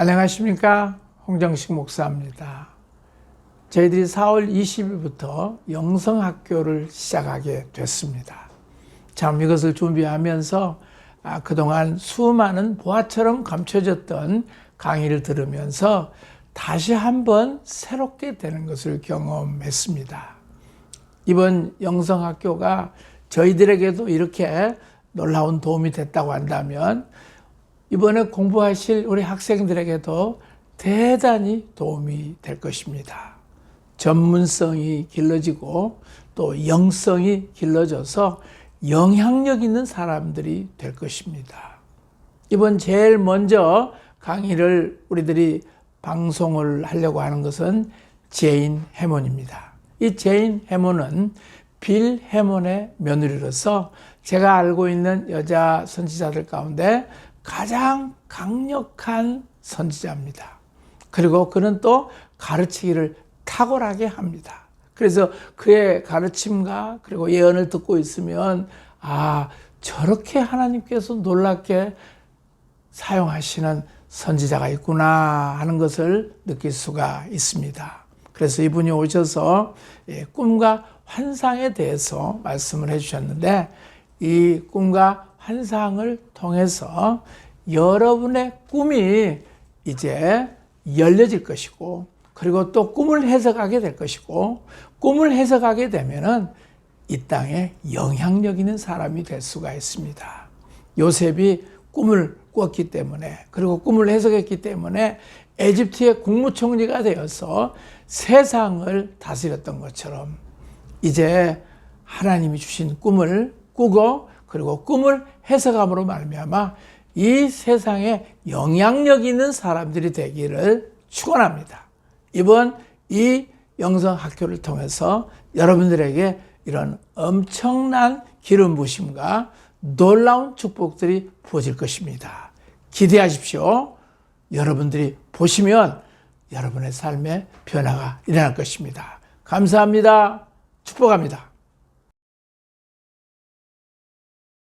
안녕하십니까 홍정식 목사입니다. 저희들이 4월 20일부터 영성학교를 시작하게 됐습니다. 참 이것을 준비하면서 아, 그동안 수많은 보화처럼 감춰졌던 강의를 들으면서 다시 한번 새롭게 되는 것을 경험했습니다. 이번 영성학교가 저희들에게도 이렇게 놀라운 도움이 됐다고 한다면 이번에 공부하실 우리 학생들에게도 대단히 도움이 될 것입니다. 전문성이 길러지고 또 영성이 길러져서 영향력 있는 사람들이 될 것입니다. 이번 제일 먼저 강의를 우리들이 방송을 하려고 하는 것은 제인 해몬입니다. 이 제인 해몬은 빌 해몬의 며느리로서 제가 알고 있는 여자 선지자들 가운데 가장 강력한 선지자입니다. 그리고 그는 또 가르치기를 탁월하게 합니다. 그래서 그의 가르침과 그리고 예언을 듣고 있으면 아 저렇게 하나님께서 놀랍게 사용하시는 선지자가 있구나 하는 것을 느낄 수가 있습니다. 그래서 이분이 오셔서 예, 꿈과 환상에 대해서 말씀을 해주셨는데 이 꿈과 환상을 통해서 여러분의 꿈이 이제 열려질 것이고 그리고 또 꿈을 해석하게 될 것이고 꿈을 해석하게 되면은 이 땅에 영향력 있는 사람이 될 수가 있습니다. 요셉이 꿈을 꿨기 때문에 그리고 꿈을 해석했기 때문에 에집트의 국무총리가 되어서 세상을 다스렸던 것처럼 이제 하나님이 주신 꿈을 꾸고 그리고 꿈을 해석함으로 말미암아 이 세상에 영향력 있는 사람들이 되기를 축원합니다. 이번 이 영성 학교를 통해서 여러분들에게 이런 엄청난 기름 부심과 놀라운 축복들이 부어질 것입니다. 기대하십시오. 여러분들이 보시면 여러분의 삶에 변화가 일어날 것입니다. 감사합니다. 축복합니다.